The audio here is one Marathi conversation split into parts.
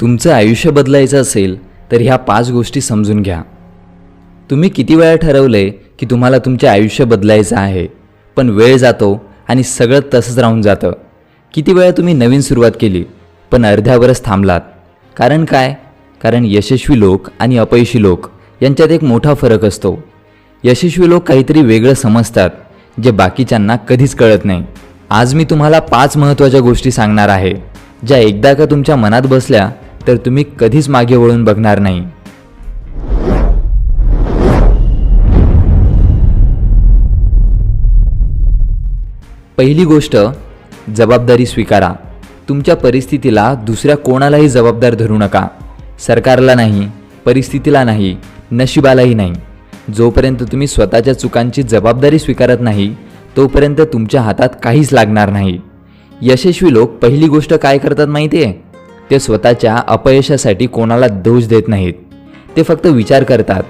तुमचं आयुष्य बदलायचं असेल तर ह्या पाच गोष्टी समजून घ्या. तुम्ही किती वेळा ठरवलंय की तुम्हाला तुमचे आयुष्य बदलायचं आहे पण वेळ जातो आणि सगळं तसंच राहून जातं. किती वेळा तुम्ही नवीन सुरुवात केली पण अर्ध्यावरच थांबलात. कारण काय? कारण यशस्वी लोक आणि अपयशी लोक यांच्यात एक मोठा फरक असतो. यशस्वी लोक काहीतरी वेगळं समजतात जे बाकीच्यांना कधीच कळत नाही. आज मी तुम्हाला पाच महत्त्वाच्या गोष्टी सांगणार आहे ज्या एकदा का तुमच्या मनात बसल्या तर तुम्ही कधीच मागे वळून बघणार नाही. पहिली गोष्ट जबाबदारी स्वीकारा. तुमच्या परिस्थितीला दुसऱ्या कोणालाही जबाबदार धरू नका. सरकारला नाही परिस्थितीला नाही नशिबालाही नाही. जोपर्यंत तुम्ही स्वतःच्या चुकांची जबाबदारी स्वीकारत नाही तोपर्यंत तुमच्या हातात काहीच लागणार नाही. यशस्वी लोक पहिली गोष्ट काय करतात माहिती आहे ते स्वतःच्या अपयशासाठी कोणाला दोष देत नाहीत. ते फक्त विचार करतात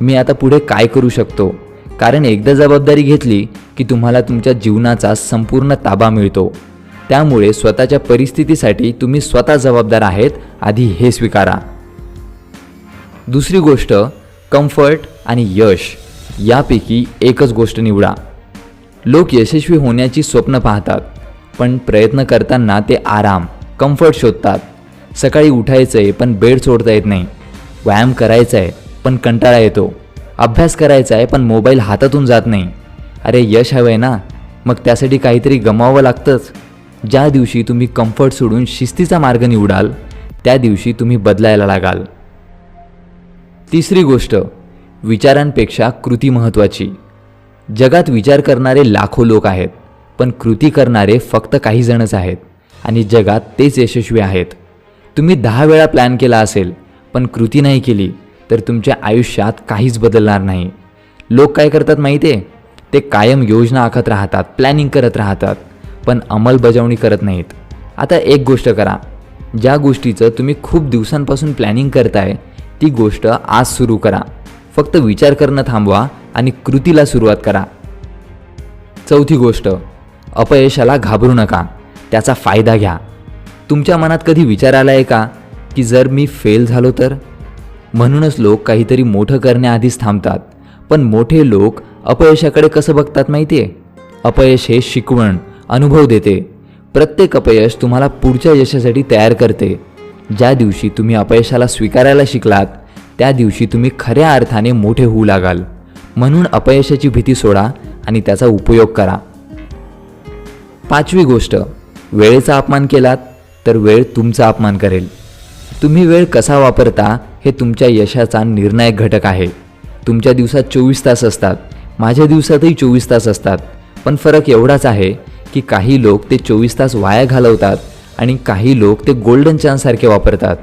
मी आता पुढे काय करू शकतो? कारण एकदा जबाबदारी घेतली की तुम्हाला तुमच्या जीवनाचा संपूर्ण ताबा मिळतो. त्यामुळे स्वतःच्या परिस्थितीसाठी तुम्ही स्वतः जबाबदार आहेत आधी हे स्वीकारा. दुसरी गोष्ट कम्फर्ट आणि यश यापैकी एकच गोष्ट निवडा. लोक यशस्वी होण्याची स्वप्न पाहतात पण प्रयत्न करताना ते आराम कम्फर्ट शोधतात. सकाळी उठायचं आहे पण बेड सोडता येत नाही. व्यायाम करायचा आहे पण कंटाळा येतो. अभ्यास करायचा आहे पण मोबाईल हातातून जात नाही. अरे यश हवं आहे ना? मग त्यासाठी काहीतरी गमावं लागतंच. ज्या दिवशी तुम्ही कम्फर्ट सोडून शिस्तीचा मार्ग निवडाल त्या दिवशी तुम्ही बदलायला लागाल. तिसरी गोष्ट विचारांपेक्षा कृती महत्त्वाची जगात विचार करणारे लाखो लोक आहेत पण कृती करणारे फक्त काही जणच आहेत. आणि जगात तेच यशस्वी आहेत. तुम्ही दहा वेळा प्लॅन केला असेल पण कृती नाही केली तर तुमच्या आयुष्यात काहीच बदलणार नाही. लोक काय करतात माहिती आहे ते कायम योजना आखत राहतात प्लॅनिंग करत राहतात पण अंमलबजावणी करत नाहीत. आता एक गोष्ट करा. ज्या गोष्टीचं तुम्ही खूप दिवसांपासून प्लॅनिंग करताय ती गोष्ट आज सुरू करा. फक्त विचार करणं थांबवा आणि कृतीला सुरुवात करा. चौथी गोष्ट अपयशाला घाबरू नका. त्याचा फायदा घ्या. तुमच्या मनात कधी विचार आला आहे का? की जर मी फेल झालो तर? म्हणूनच लोक काहीतरी मोठं करण्याआधीच थांबतात. पण मोठे लोक अपयशाकडे कसं बघतात माहिती आहे अपयश हे शिकवण अनुभव देते. प्रत्येक अपयश तुम्हाला पुढच्या यशासाठी तयार करते. ज्या दिवशी तुम्ही अपयशाला स्वीकारायला शिकलात त्या दिवशी तुम्ही खऱ्या अर्थाने मोठे होऊ लागाल. म्हणून अपयशाची भीती सोडा आणि त्याचा उपयोग करा. पाचवी गोष्ट वेळेचा अपमान केलात. तर वेळ तुमचा अपमान करेल. तुम्ही वेळ कसा वापरता हे तुमच्या यशाचा निर्णायक घटक आहे. तुमच्या दिवसात चोवीस तास असतात. माझ्या दिवसातही चोवीस तास असतात. पण फरक एवढाच आहे की काही लोक ते चोवीस तास वाया घालवतात आणि काही लोक ते गोल्डन चान्ससारखे वापरतात.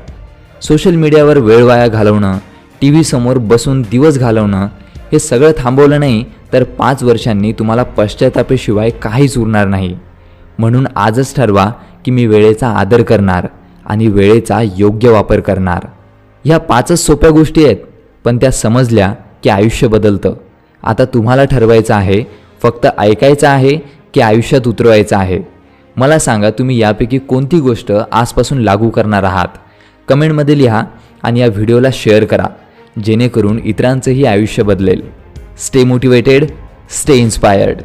सोशल मीडियावर वेळ वाया घालवणं टी व्ही समोर बसून दिवस घालवणं हे सगळं थांबवलं नाही तर पाच वर्षांनी तुम्हाला पश्चातापेशिवाय काहीच उरणार नाही. म्हणून आजच ठरवा की मी वेळेचा आदर करणार आणि वेळेचा योग्य वापर करणार. ह्या पाचच सोप्या गोष्टी आहेत पण त्या समजल्या की आयुष्य बदलतं. आता तुम्हाला ठरवायचं आहे फक्त ऐकायचं आहे की आयुष्यात उतरवायचं आहे. मला सांगा तुम्ही यापैकी कोणती गोष्ट आजपासून लागू करणार आहात? कमेंटमध्ये लिहा आणि या व्हिडिओला शेअर करा जेणेकरून इतरांचंही आयुष्य बदलेल. Stay motivated stay inspired.